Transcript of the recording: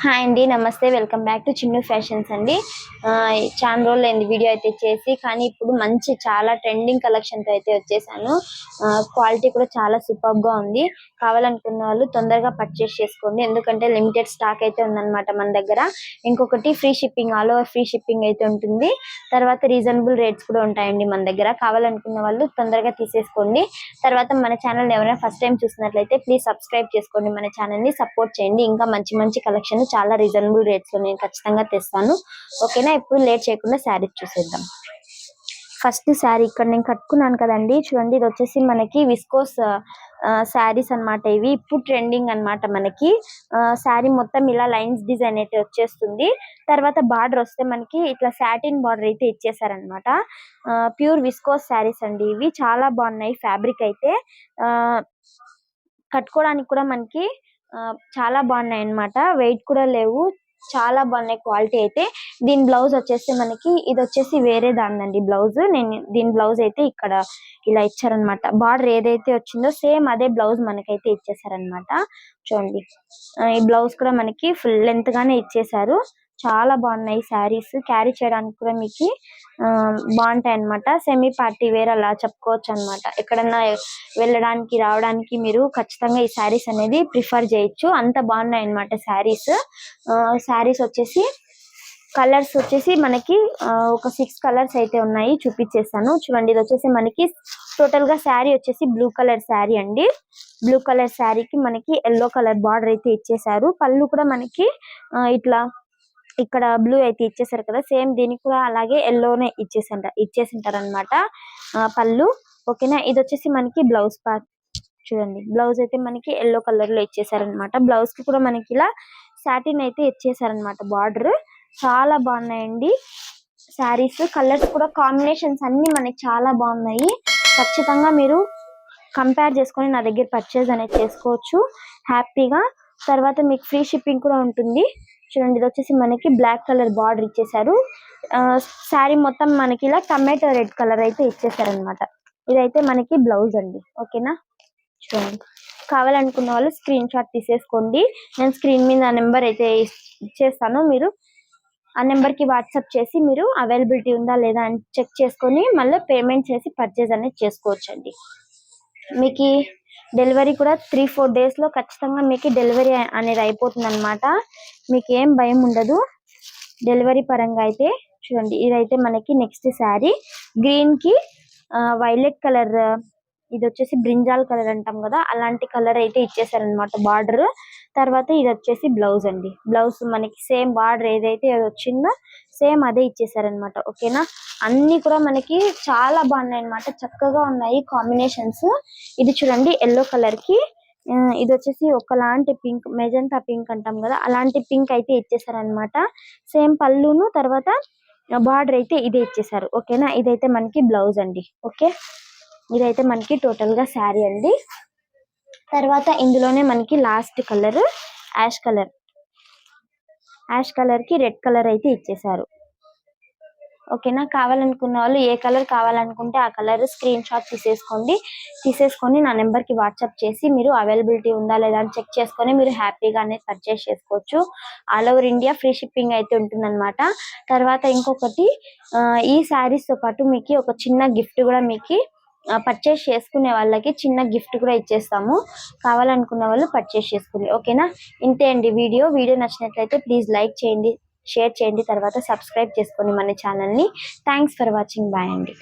Hi అండి namaste. Welcome back to Chinnu fashions అండి. చాలా రోజులు అయింది వీడియో అయితే చేసి కానీ ఇప్పుడు మంచి చాలా ట్రెండింగ్ కలెక్షన్తో అయితే వచ్చేసాను. క్వాలిటీ కూడా చాలా సూపర్గా ఉంది. కావాలనుకున్న వాళ్ళు తొందరగా పర్చేస్ చేసుకోండి. ఎందుకంటే లిమిటెడ్ స్టాక్ అయితే ఉందన్నమాట మన దగ్గర. ఇంకొకటి free shipping all over free shipping అయితే ఉంటుంది. తర్వాత రీజనబుల్ రేట్స్ కూడా ఉంటాయండి మన దగ్గర. కావాలనుకున్న వాళ్ళు తొందరగా తీసేసుకోండి. తర్వాత మన ఛానల్ ఎవరైనా ఫస్ట్ టైం చూసినట్లయితే ప్లీజ్ సబ్స్క్రైబ్ చేసుకోండి. మన ఛానల్ని సపోర్ట్ చేయండి. ఇంకా మంచి మంచి కలెక్షన్ చాలా రీజనబుల్ రేట్స్లో నేను ఖచ్చితంగా తెస్తాను. ఓకేనా ఎప్పుడు లేట్ చేయకుండా శారీ చూసేద్దాం. ఫస్ట్ శారీ ఇక్కడ నేను కట్టుకున్నాను కదండి. చూడండి ఇది వచ్చేసి మనకి విస్కోస్ శారీస్ అన్నమాట ఇవి. ఇప్పుడు ట్రెండింగ్ అన్నమాట మనకి. శారీ మొత్తం ఇలా లైన్స్ డిజైన్ అయితే వచ్చేస్తుంది. తర్వాత బార్డర్ వస్తే మనకి ఇట్లా సాటిన్ బార్డర్ అయితే ఇచ్చేసారనమాట ప్యూర్ విస్కోస్ శారీస్ అండి ఇవి. చాలా బాగున్నాయి ఫ్యాబ్రిక్ అయితే. ఆ కట్టుకోవడానికి కూడా మనకి ఆ, చాలా బాగున్నాయి అన్నమాట వెయిట్ కూడా లేవు. చాలా బాగున్నాయి క్వాలిటీ అయితే. దీని బ్లౌజ్ వచ్చేసి మనకి ఇది వచ్చేసి వేరే దానిదండి బ్లౌజ్. నేను దీని బ్లౌజ్ అయితే ఇక్కడ ఇలా ఇచ్చారనమాట. బార్డర్ ఏదైతే వచ్చిందో సేమ్ అదే బ్లౌజ్ మనకైతే ఇచ్చేసారనమాట. చూడండి. ఈ బ్లౌజ్ కూడా మనకి ఫుల్ లెంత్ గానే ఇచ్చేసారు. చాలా బాగున్నాయి శారీస్. క్యారీ చేయడానికి కూడా మీకు బాగుంటాయి అన్నమాట సెమీ పార్టీ వేర్ అలా చెప్పుకోవచ్చు అన్నమాట ఎక్కడన్నా వెళ్ళడానికి రావడానికి మీరు ఖచ్చితంగా ఈ శారీస్ అనేది ప్రిఫర్ చేయొచ్చు. అంత బాగున్నాయి అన్నమాట శారీస్ శారీస్ వచ్చేసి కలర్స్ వచ్చేసి మనకి ఒక సిక్స్ కలర్స్ అయితే ఉన్నాయి చూపించేస్తాను చూడండి ఇది వచ్చేసి మనకి టోటల్గా శారీ వచ్చేసి బ్లూ కలర్ శారీ అండి. బ్లూ కలర్ శారీకి మనకి ఎల్లో కలర్ బార్డర్ అయితే ఇచ్చేసారు పళ్ళు కూడా మనకి ఇట్లా ఇక్కడ బ్లూ అయితే ఇచ్చేసారు కదా సేమ్ దీనికి కూడా అలాగే ఎల్లోనే ఇచ్చేసంట ఇచ్చేసింటారు అనమాట పళ్ళు ఓకేనా ఇది వచ్చేసి మనకి బ్లౌజ్ పార్ట్ చూడండి బ్లౌజ్ అయితే మనకి ఎల్లో కలర్లో ఇచ్చేసారనమాట బ్లౌజ్కి కూడా మనకి ఇలా సాటిన్ అయితే ఇచ్చేసారనమాట బార్డర్ చాలా బాగున్నాయండి శారీస్ కలర్స్ కూడా కాంబినేషన్స్ అన్ని మనకి చాలా బాగున్నాయి. ఖచ్చితంగా మీరు కంపేర్ చేసుకొని నా దగ్గర పర్చేజ్ అనేది చేసుకోవచ్చు. హ్యాపీగా తర్వాత మీకు ఫ్రీ షిప్పింగ్ కూడా ఉంటుంది. చూడండి ఇది వచ్చేసి మనకి బ్లాక్ కలర్ బార్డర్ ఇచ్చేసారు. శారీ మొత్తం మనకి ఇలా టమాటో రెడ్ కలర్ అయితే ఇచ్చేసారనమాట ఇదైతే మనకి బ్లౌజ్ అండి. ఓకేనా చూడండి. కావాలనుకున్న వాళ్ళు స్క్రీన్ షాట్ తీసేసుకోండి. నేను స్క్రీన్ మీద నెంబర్ అయితే ఇచ్చేస్తాను. మీరు ఆ నెంబర్కి వాట్సాప్ చేసి మీరు అవైలబిలిటీ ఉందా లేదా అని చెక్ చేసుకొని మళ్ళీ పేమెంట్ చేసి పర్చేజ్ అనేది చేసుకోవచ్చు అండి మీకు డెలివరీ కూడా త్రీ ఫోర్ డేస్లో ఖచ్చితంగా మీకు డెలివరీ అనేది అయిపోతుంది అనమాట మీకు ఏం భయం ఉండదు. డెలివరీ పరంగా అయితే చూడండి ఇదైతే మనకి నెక్స్ట్ శారీ. గ్రీన్కి వైలెట్ కలర్ ఇది వచ్చేసి బ్రింజాల్ కలర్ అంటాం కదా అలాంటి కలర్ అయితే ఇచ్చేసారనమాట బార్డర్. తర్వాత ఇది వచ్చేసి బ్లౌజ్ అండి. బ్లౌజ్ మనకి సేమ్ బార్డర్ ఏదైతే వచ్చిందో సేమ్ అదే ఇచ్చేసారనమాట ఓకేనా? అన్ని కూడా మనకి చాలా బాగున్నాయి అన్నమాట చక్కగా ఉన్నాయి కాంబినేషన్స్. ఇది చూడండి ఎల్లో కలర్కి ఇది వచ్చేసి ఒకలాంటి పింక్ మెజంతా పింక్ అంటాం కదా అలాంటి పింక్ అయితే ఇచ్చేసారనమాట సేమ్ పళ్ళును తర్వాత బార్డర్ అయితే ఇదే ఇచ్చేసారు ఓకేనా? ఇదైతే మనకి బ్లౌజ్ అండి ఓకే? ఇదైతే మనకి టోటల్గా శారీ అండి. తర్వాత ఇందులోనే మనకి last colour ash colour. Ash కలర్కి రెడ్ కలర్ అయితే ఇచ్చేసారు ఓకేనా కావాలనుకున్న వాళ్ళు ఏ కలర్ కావాలనుకుంటే ఆ కలర్ స్క్రీన్ షాట్ తీసేసుకోండి. తీసేసుకొని నా నెంబర్కి వాట్సాప్ చేసి మీరు అవైలబిలిటీ ఉందా లేదా అని చెక్ చేసుకొని మీరు హ్యాపీగా అనేది పర్చేస్ చేసుకోవచ్చు. All over India free shipping అయితే ఉంటుందన్నమాట. తర్వాత ఇంకొకటి ఈ శారీస్తో పాటు మీకు ఒక చిన్న గిఫ్ట్ కూడా మీకు పర్చేస్ చేసుకునే వాళ్ళకి చిన్న గిఫ్ట్ కూడా ఇచ్చేస్తాము. కావాలనుకున్న వాళ్ళు పర్చేస్ చేసుకోండి. ఓకేనా ఇంతే అండి వీడియో. వీడియో నచ్చినట్లయితే ప్లీజ్ లైక్ చేయండి షేర్ చేయండి తర్వాత సబ్స్క్రైబ్ చేసుకోండి మన ఛానల్ని థ్యాంక్స్ ఫర్ వాచింగ్ బాయ్ అండి.